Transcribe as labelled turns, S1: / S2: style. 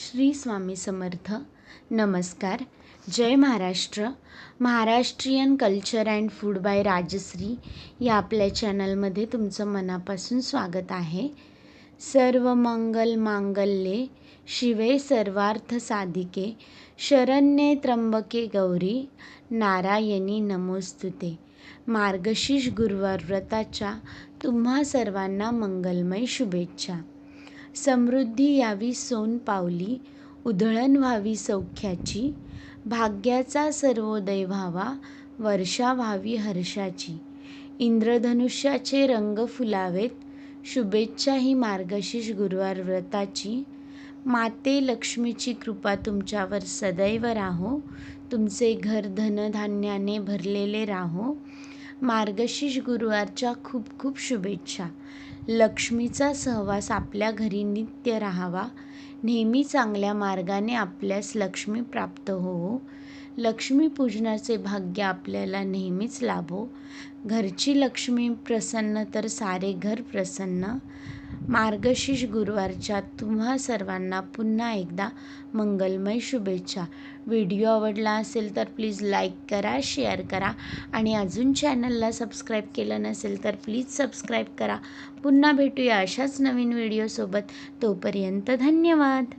S1: श्री स्वामी समर्थ. नमस्कार. जय Maharashtra. Maharashtrian culture and food by Rajshri या आपल्या चॅनलमध्ये तुमचं मनापासून स्वागत आहे. सर्व मंगल मांगल्ये शिवे सर्वार्थ साधिके. शरण्ये त्र्यंबके गौरी. नारायणी नमोस्तुते. मार्गशीर्ष गुरुवार व्रताच्या तुम्हा सर्वांना मंगलमय शुभेच्छा. समृद्धी यावी सोन पावली उधळण व्हावी सौख्याची भाग्याचा सर्वोदय व्हावा वर्षा व्हावी हर्षाची. इंद्रधनुष्याचे रंग फुलावेत शुभेच्छा ही मार्गशीर्ष गुरुवार व्रताची. माते लक्ष्मीची कृपा तुमच्यावर सदैव राहो तुमचे घर धनधान्याने भरलेले राहो. मार्गशीर्ष गुरुवारच्या खूप खूप शुभेच्छा. लक्ष्मीचा सहवास आपल्या घरी नित्य राहावा. नेहमी चांगल्या मार्गाने आपल्यास लक्ष्मी प्राप्त होवो लक्ष्मीपूजनाचे भाग्य आपल्याला नेहमीच लाभो. घरची लक्ष्मी प्रसन्न तर सारे घर प्रसन्न. मार्गशीर्ष गुरुवारच्या तुम्हा सर्वांना पुन्हा एकदा मंगलमय शुभेच्छा. व्हिडिओ आवडला असेल तर प्लीज लाईक करा शेअर करा आणि अजून चॅनलला सबस्क्राईब केलं नसेल तर प्लीज सबस्क्राईब करा. पुन्हा भेटूया अशाच नवीन व्हिडिओसोबत. तोपर्यंत धन्यवाद